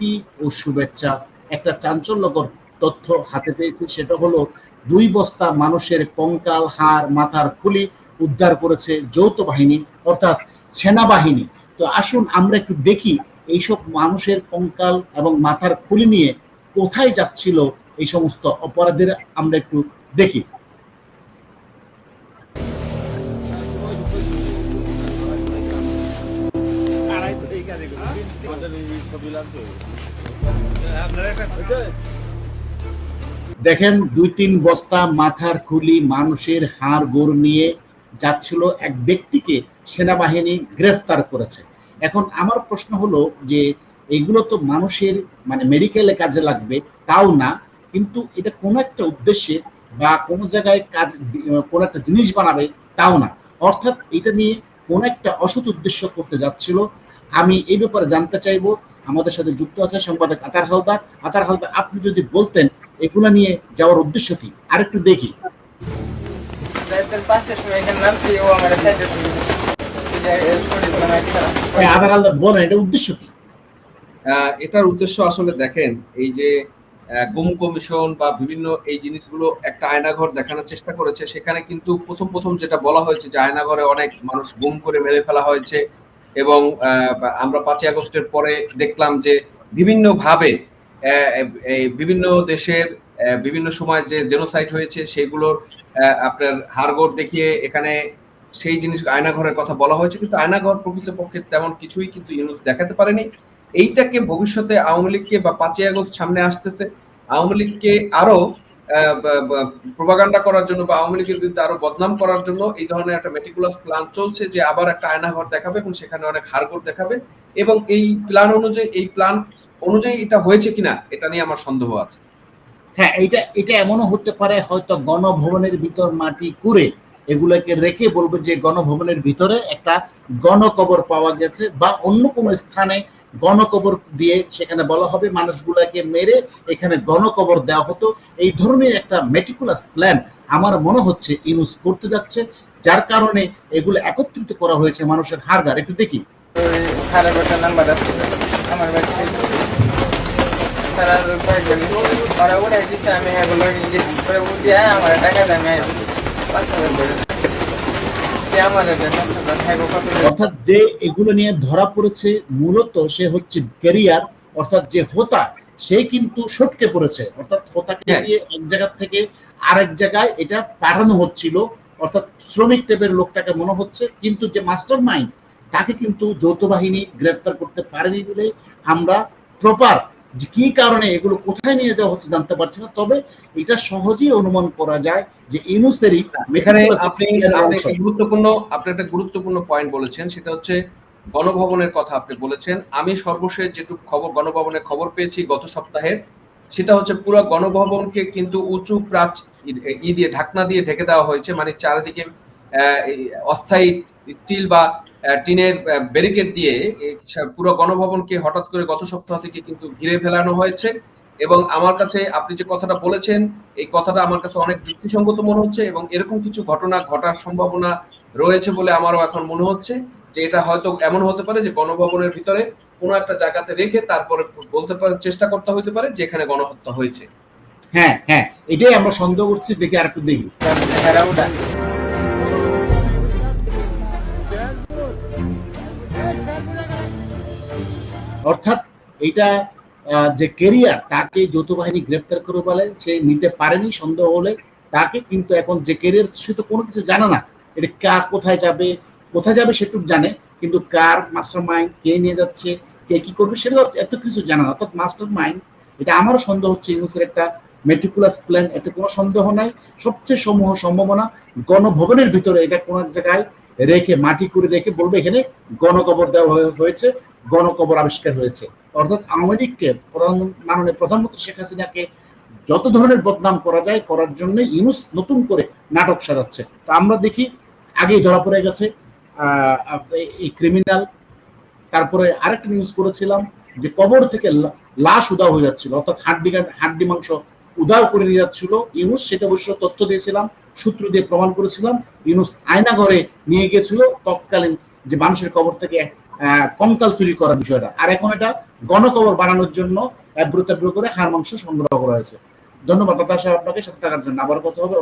প্রীতি ও শুভেচ্ছা? একটা চাঞ্চল্যকর তথ্য হাতে পেয়েছি, সেটা হলো দুই বস্তা মানুষের কঙ্কাল হার মাথার খুলি উদ্ধার করেছে যৌথ বাহিনী, অর্থাৎ সেনাবাহিনী। তো আসুন আমরা একটু দেখি এইসব মানুষের কঙ্কাল এবং মাথার খুলি নিয়ে কোথায় যাচ্ছিল এই সমস্ত অপরাধীরা আমরা একটু দেখি। দেখেন, দুই তিন বস্তা মাথার খুলি মানুষের হাড় গোড় নিয়ে যাচ্ছিল এক ব্যক্তিকে সেনাবাহিনী গ্রেফতার করেছে। এখন আমার প্রশ্ন হলো যে, এগুলো তো মানুষের মানে মেডিকেলে কাজে লাগবে, তাও না, কিন্তু এটা কোনো একটা উদ্দেশ্যে বা কোনো জায়গায় কাজ, কোনো একটা জিনিস বানাবে, তাও না। অর্থাৎ এটা নিয়ে কোন একটা অসৎ উদ্দেশ্য করতে যাচ্ছিল। আমি এই ব্যাপারে জানতে চাইব। আমাদের সাথে যুক্ত আছে সম্পাদক আতার হালদার। আতার হালদার আপনি যদি বলতেন এগুলা নিয়ে যাওয়ার উদ্দেশ্য কি? আরেকটু দেখি। কোনো একটা হ্যাঁ, আতার হালদার বলেন এটা উদ্দেশ্য কি? এটার উদ্দেশ্য আসলে দেখেন এই যে গুম কমিশন বা বিভিন্ন এই জিনিসগুলো একটা আয়নাঘর দেখানোর চেষ্টা করেছে। সেখানে কিন্তু প্রথম প্রথম যেটা বলা হয়েছে যে আয়নাঘরে অনেক মানুষ গুম করে মেরে ফেলা হয়েছে। এবং আমরা পাঁচই আগস্টের পরে দেখলাম যে বিভিন্ন ভাবে এই বিভিন্ন দেশের বিভিন্ন সময় যে জেনোসাইড হয়েছে সেগুলোর আপনার হাড়গোড় দেখিয়ে এখানে সেই জিনিস আয়নাঘরের কথা বলা হয়েছে। কিন্তু আয়নাঘর প্রকৃতপক্ষে তেমন কিছুই কিন্তু ইউনুস দেখাতে পারেনি। এইটাকে ভবিষ্যতে আওয়ামী লীগকে বা পাঁচই আগস্ট সামনে আসতেছে, আওয়ামী লীগকে আরও প্রোপাগান্ডা করার জন্য বা আওয়ামী লীগের বিরুদ্ধে আরও বদনাম করার জন্য এই ধরনের একটা মেটিকুলাস প্ল্যান চলছে যে আবার একটা আয়নাঘর দেখাবে এবং সেখানে অনেক হাড়গোড় দেখাবে এবং এই প্ল্যান অনুযায়ী, এই প্ল্যান অনুযায়ী এটা হয়েছে কিনা, এটা নিয়ে আমার সন্দেহ আছে। হ্যাঁ এটা এটা এমনও হতে পারে হয়তো গণভবনের ভিতর মাটি কুড়ে এগুলোকে রেখে বলবে যে গণভবনের ভিতরে একটা গণকবর পাওয়া গেছে বা অন্য কোনো স্থানে গণকবর দিয়ে সেখানে বলা হবে মানুষগুলোকে মেরে এখানে গণকবর দেওয়া হতো। এই ধরনের একটা মেটিকুলাস প্ল্যান আমার মনে হচ্ছে ইউজ করতে যাচ্ছে, যার কারণে এগুলো একত্রিত করা হয়েছে মানুষের হারগার একটু দেখি। আমার তারা আমি অর্থাৎ যে এগুলো নিয়ে ধরা পড়েছে মূলত সে হচ্ছে ক্যারিয়ার অর্থাৎ যে হোতা সে কিন্তু সটকে পড়েছে। অর্থাৎ হোতাকে হ্যাঁ। দিয়ে এক জায়গা থেকে আরেক জায়গায় এটা পাঠানো হচ্ছিল। অর্থাৎ শ্রমিক টেপের লোকটাকে মনে হচ্ছে কিন্তু যে মাস্টার মাইন্ড তাকে কিন্তু যৌথ বাহিনী গ্রেফতার করতে পারেনি বলে আমরা প্রপার যে কি কারণে এগুলো কোথায় নিয়ে যাওয়া হচ্ছে জানতে পারছি না। তবে এটা সহজেই অনুমান করা যায় যে ইনুসেরই এখানে আপনি গুরুত্বপূর্ণ আপনি একটা গুরুত্বপূর্ণ পয়েন্ট বলেছেন সেটা হচ্ছে গণভবনের কথা আপনি বলেছেন। আমি সর্বশেষ যেটুকু খবর গণভবনের খবর পেয়েছি গত সপ্তাহে সেটা হচ্ছে পুরো গণভবনকে কিন্তু উঁচু প্রাচ ই দিয়ে ঢাকনা দিয়ে ঢেকে দেওয়া হয়েছে। মানে চারিদিকে আহ, অস্থায়ী স্টিল বা টিনের ব্যারিকেড দিয়ে এই পুরো গণভবনকে হঠাৎ করে গত সপ্তাহ থেকে কিন্তু ঘিরে ফেলানো হয়েছে। এবং আমার কাছে আপনি যে কথাটা বলেছেন এই কথাটা আমার কাছে অনেক যুক্তিসঙ্গত মনে হচ্ছে এবং এরকম কিছু ঘটনা ঘটার সম্ভাবনা রয়েছে বলে আমারও এখন মনে হচ্ছে যে এটা হয়তো এমন হতে পারে যে গণভবনের ভিতরে কোনো একটা জায়গাতে রেখে তারপরে বলতে পারে চেষ্টা করতে হতে পারে যে এখানে গণহত্যা হয়েছে। হ্যাঁ হ্যাঁ এটাই আমরা সন্দেহ করছি দেখি আরেকটু দেখি। অর্থাৎ এটা যে কেরিয়ার, তাকে যৌথ বাহিনী গ্রেফতার করে বলে সে নিতে পারেনি সন্দেহ হলে, তাকে কিন্তু এখন যে কেরিয়ার, সে তো কোনো কিছু জানে না। এটা কার কোথায় যাবে কোথায় যাবে সেটুক জানে, কিন্তু কার মাস্টার মাইন্ড কে নিয়ে যাচ্ছে, কে কি করবে, সেটা এত কিছু জানে না। অর্থাৎ মাস্টার মাইন্ড এটা আমারও সন্দেহ হচ্ছে ইউনুসের একটা মেট্রিকুলাস প্ল্যান এতে কোনো সন্দেহ নাই। সবচেয়ে সমূহ সম্ভাবনা, গণভবনের ভিতরে এটা কোনো এক জায়গায় রেখে, মাটি করে রেখে বলবে, এখানে গণকবর দেওয়া হয়ে- হয়েছে। গণকবর আবিষ্কার হয়েছে। অর্থাৎ আওয়ামী লীগকে মাননীয় প্রধানমন্ত্রী শেখ হাসিনাকে যত ধরনের বদনাম করা যায়, করার জন্য ইউনুস নতুন করে নাটক সাজাচ্ছে। তো আমরা দেখি, আগেই ধরা পড়ে গেছে এই- ক্রিমিনাল তারপরে আরেকটা নিউজ করেছিলাম যে কবর থেকে লাশ উদাও হয়ে যাচ্ছিল। অর্থাৎ হাড্ডি হাড্ডি মাংস উদাও করে নিয়ে যাচ্ছিল ইউনুস। সেটা অবশ্য তথ্য দিয়েছিলাম, সূত্র দিয়ে প্রমাণ করেছিলাম। ইউনুস আয়না ঘরে নিয়ে গিয়েছিল। তৎকালীন যে মানুষের কবর থেকে কঙ্কাল চুরি করার বিষয়টা। আর এখন এটা গণকবর বানানোর জন্য অ্যাব্রু ট্যাব্রু করে হাড় মাংস সংগ্রহ করা হয়েছে। ধন্যবাদ দাদা সাহেব আপনাকে, সাথে থাকার জন্য আবার কথা হবে।